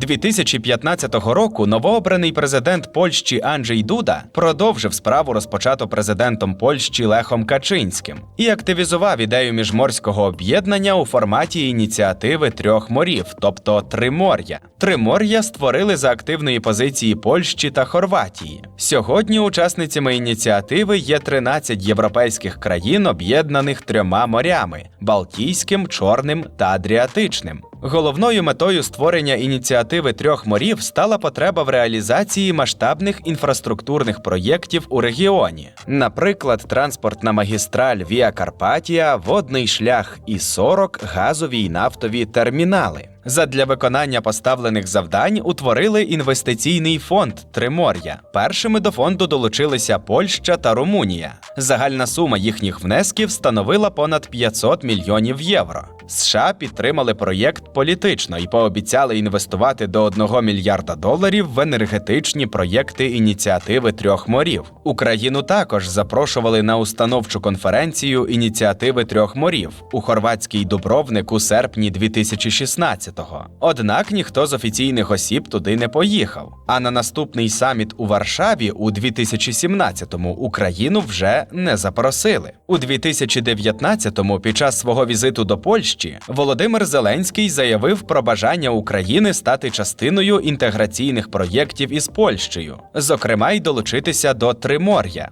2015 року новообраний президент Польщі Анджей Дуда продовжив справу розпочату президентом Польщі Лехом Качинським і активізував ідею міжморського об'єднання у форматі ініціативи трьох морів, тобто Тримор'я. Тримор'я створили за активної позиції Польщі та Хорватії. Сьогодні учасницями ініціативи є 13 європейських країн, об'єднаних трьома морями Балтійським, Чорним та Адріатичним. Головною метою створення ініціативи трьох морів стала потреба в реалізації масштабних інфраструктурних проєктів у регіоні, наприклад, транспортна магістраль Віа Карпатія, водний шлях і 40 газові й нафтові термінали. Задля виконання поставлених завдань утворили інвестиційний фонд Тримор'я. Першими до фонду долучилися Польща та Румунія. Загальна сума їхніх внесків становила понад 500 мільйонів євро. США підтримали проєкт політично і пообіцяли інвестувати до 1 мільярда доларів в енергетичні проєкти ініціативи трьох морів. Україну також запрошували на установчу конференцію ініціативи трьох морів у хорватський Дубровник у серпні 2016-го. Однак ніхто з офіційних осіб туди не поїхав. А на наступний саміт у Варшаві у 2017-му Україну вже не запросили. У 2019-му під час свого візиту до Польщі Володимир Зеленський заявив про бажання України стати частиною інтеграційних проєктів із Польщею, зокрема й долучитися до Тримор'я.